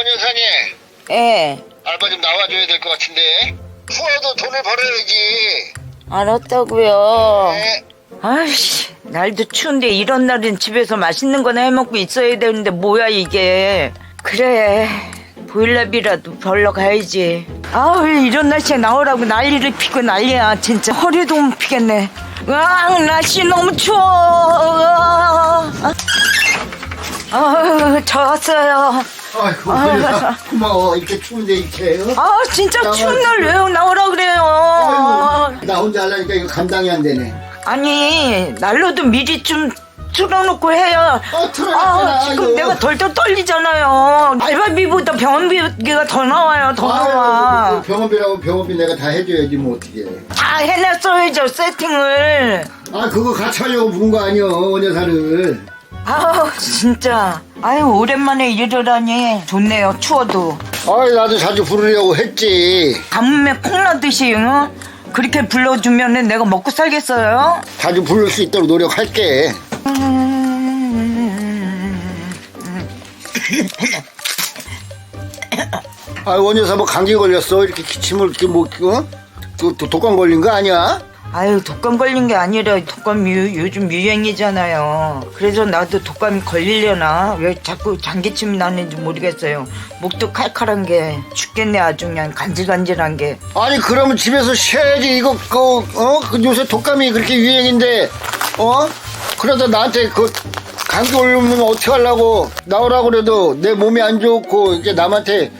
원 여사님 예, 알바 좀 나와줘야 될 것 같은데 후아도 돈을 벌어야지 알았다고요. 네. 아이씨, 날도 추운데 이런 날은 집에서 맛있는 거나 해먹고 있어야 되는데 뭐야 이게. 그래, 보일러비라도 벌러 가야지. 아우, 이런 날씨에 나오라고 난리를 피고 난리야. 진짜 허리도 못 피겠네. 으아, 날씨 너무 추워. 아우, 졌어요. 아이고 원여사 고마워. 이렇게 추운데 이렇게 어? 아, 진짜 추운 날 왜 나오라 그래요. 아이고, 나 혼자 하려니까 이거 감당이 안 되네. 아니 날로도 미리 좀 틀어놓고 해야 어, 틀어놨잖아, 아, 지금 이거. 내가 덜덜 떨리잖아요. 알바비보다 병원비가 더 나와요 더 나와. 아이고, 병원비라고 병원비 내가 다 해줘야지 뭐 어떻게. 다 해놨어야죠 세팅을. 아 그거 같이 하려고 부른 거 아니여 원여사를 아우 진짜 아유 오랜만에 이러라니 좋네요 추워도 아이 나도 자주 부르려고 했지 가뭄에 콩나듯이 응? 그렇게 불러주면은 내가 먹고 살겠어요? 자주 부를 수 있도록 노력할게 아 원여사 뭐 감기 걸렸어 이렇게 기침을 이렇게 뭐 어? 그, 또 독감 걸린 거 아니야? 아유 독감 걸린 게 아니라 독감 유, 요즘 유행이잖아요. 그래서 나도 독감이 걸리려나 왜 자꾸 장기침이 나는지 모르겠어요. 목도 칼칼한 게 죽겠네 아주 그냥 간질간질한 게. 아니 그러면 집에서 쉬어야지 이거 그 어? 그 요새 독감이 그렇게 유행인데 어? 그러다 나한테 그 감기 걸리면 어떻게 하려고 나오라고 그래도 내 몸이 안 좋고 이제 남한테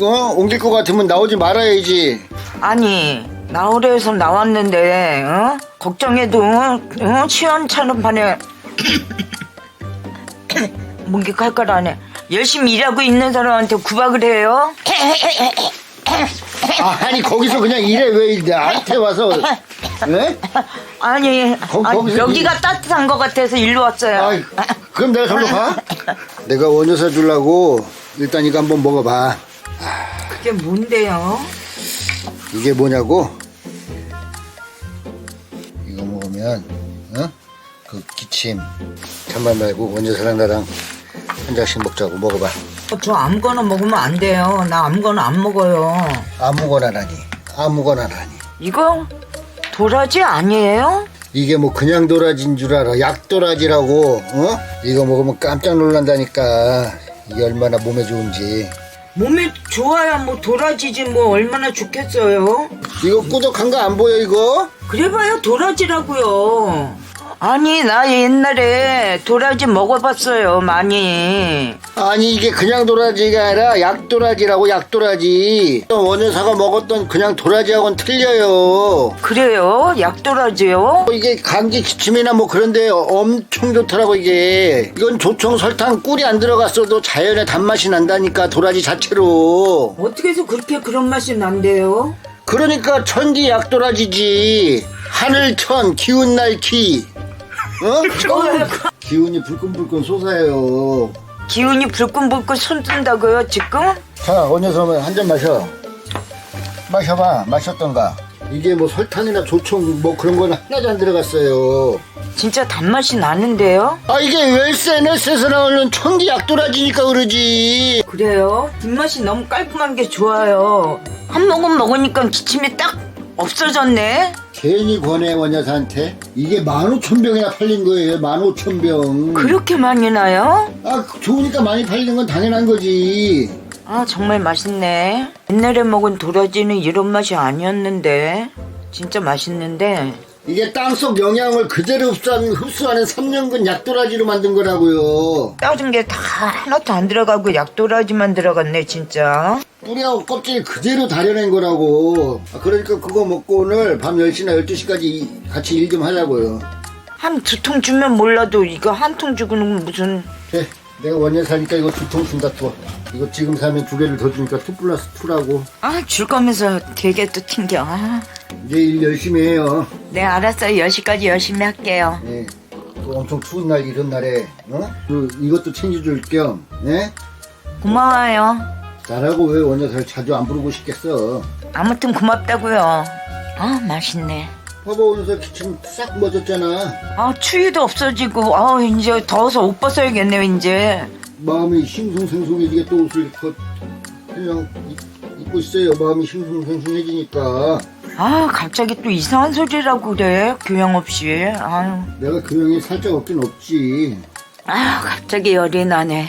어? 옮길 것 같으면 나오지 말아야지 아니 나오래서 나왔는데 어? 걱정해도 어? 시원찮은 판에 목이 칼칼하네. 열심히 일하고 있는 사람한테 구박을 해요? 아, 아니 거기서 그냥 이래 왜 나한테 와서 예? 아니, 거- 아니, 거기서 여기가 따뜻한 것 같아서 일로 왔어요. 아이, 그럼 내가 절로 가? 내가 원여사 주려고 일단 이거 한번 먹어봐 그게 뭔데요? 이게 뭐냐고? 먹으면 어? 그 기침 참말 말고 원여사랑 나랑 한 잔씩 먹자고 먹어봐 어, 저 아무거나 먹으면 안 돼요. 나 아무거나 안 먹어요. 아무거나라니 아무거나라니 이거 도라지 아니에요? 이게 뭐 그냥 도라지인 줄 알아 약도라지라고 어? 이거 먹으면 깜짝 놀란다니까 이게 얼마나 몸에 좋은지 몸에 좋아야 뭐 도라지지 뭐 얼마나 좋겠어요. 이거 꾸덕한 거 안 보여 이거? 그래봐야 도라지라고요. 아니 나 옛날에 도라지 먹어봤어요 많이. 아니 이게 그냥 도라지가 아니라 약도라지라고 약도라지 원여사가 먹었던 그냥 도라지하고는 틀려요 그래요? 약도라지요? 뭐 이게 감기 기침이나 뭐 그런데 엄청 좋더라고 이게 이건 조청 설탕 꿀이 안 들어갔어도 자연의 단맛이 난다니까 도라지 자체로 어떻게 해서 그렇게 그런 맛이 난대요? 그러니까 천기 약도라지지 하늘천 기운 날 기 어? 기운이 불끈불끈 솟아요 기운이 불끈불끈 손든다고요 지금? 자 원여서면 한 잔 마셔 마셔봐 마셨던가 이게 뭐 설탕이나 조청 뭐 그런 건 하나도 안 들어갔어요 진짜 단맛이 나는데요? 아 이게 SNS에서 나오는 천기 약도라지니까 그러지 그래요? 뒷맛이 너무 깔끔한 게 좋아요. 한 모금 먹으니까 기침이 딱 없어졌네. 괜히 권해 원여사한테? 이게 15,000병이나 팔린 거예요 15,000병. 그렇게 많이 나요? 아 좋으니까 많이 팔리는 건 당연한 거지. 아 정말 맛있네. 옛날에 먹은 도라지는 이런 맛이 아니었는데. 진짜 맛있는데 이게 땅속 영양을 그대로 흡수하는, 흡수하는 3년근 약도라지로 만든 거라고요. 다른 게다 하나도 안 들어가고 약도라지만 들어갔네 진짜. 뿌리하고 껍질 그대로 다려낸 거라고. 아, 그러니까 그거 먹고 오늘 밤 10시나 12시까지 같이 일 좀 하자고요. 한 두 통 주면 몰라도 이거 한 통 주고는 무슨. 네, 내가 원년 사니까 이거 두 통 준다 또 이거 지금 사면 두 개를 더 주니까 투 플러스 투라고. 아 줄 거면서 되게 또 튕겨. 아, 이제 일 열심히 해요 네 알았어요. 10시까지 열심히 할게요. 네, 또 엄청 추운 날 이런 날에 어? 그 이것도 챙겨줄 겸 네? 고마워요. 나라고 왜 원여사를 자주 안 부르고 싶겠어 아무튼 고맙다고요. 아 맛있네. 봐봐 원여사 기침 싹 멎었잖아 아 추위도 없어지고 아 이제 더워서 옷 벗어야겠네요 이제. 마음이 싱숭생숭해지게 또 옷을 그 그냥 입- 입고 있어요. 마음이 싱숭생숭해지니까. 아 갑자기 또 이상한 소리라고 그래. 교양 없이. 아유. 내가 교양이 살짝 없긴 없지. 아 갑자기 열이 나네